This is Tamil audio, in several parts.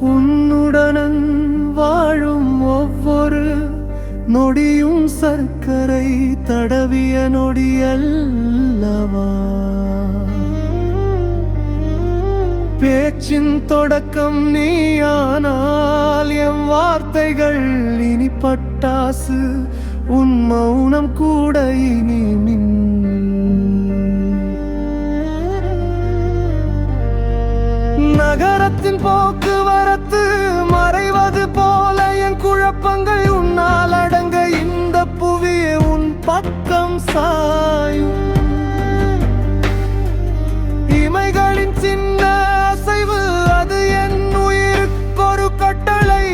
உன்னுடனன் வாழும் ஒவ்வொரு நொடியும் சர்க்கரை தடவிய நொடியல்லவா? பேச்சின் தொடக்கம் நீயானால் என் வார்த்தைகள் இனி பட்டாசு உன் மௌனம் கூட இனி நகரத்தின் போக்குவரத்து மறைவது போல என் குழப்பங்கள் உன்னால் அடங்க இந்த புவியே உன் பக்கம் சாயும். இமைகளின் சின்ன அசைவு அது என் உயிர்க்கொரு கட்டளை.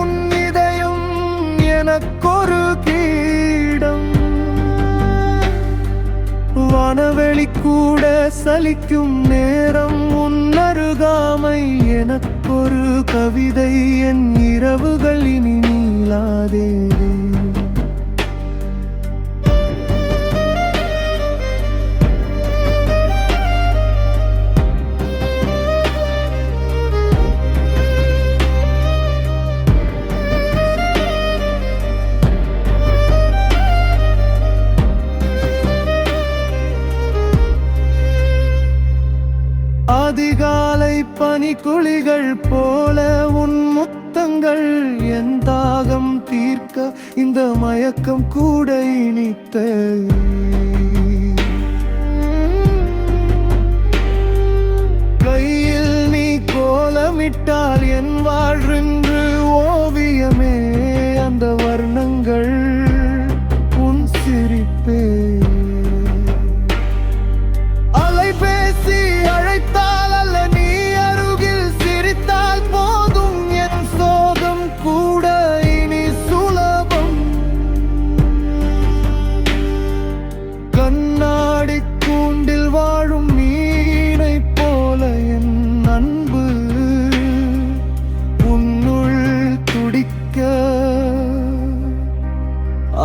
உன் இதயம் எனக்கொரு கீடம். வானவெளி கூட சலிக்கும் நேரம் உன் அருகாமை எனக்கொரு கவிதை என் இரவுகள் இனி நீளாதே. பனி குழிகள் போல உன் முத்தங்கள் என் தாகம் தீர்க்க இந்த மயக்கம் கூட இனித்த.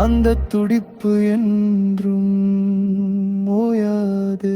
அந்த துடிப்பு என்றும் ஓயாது.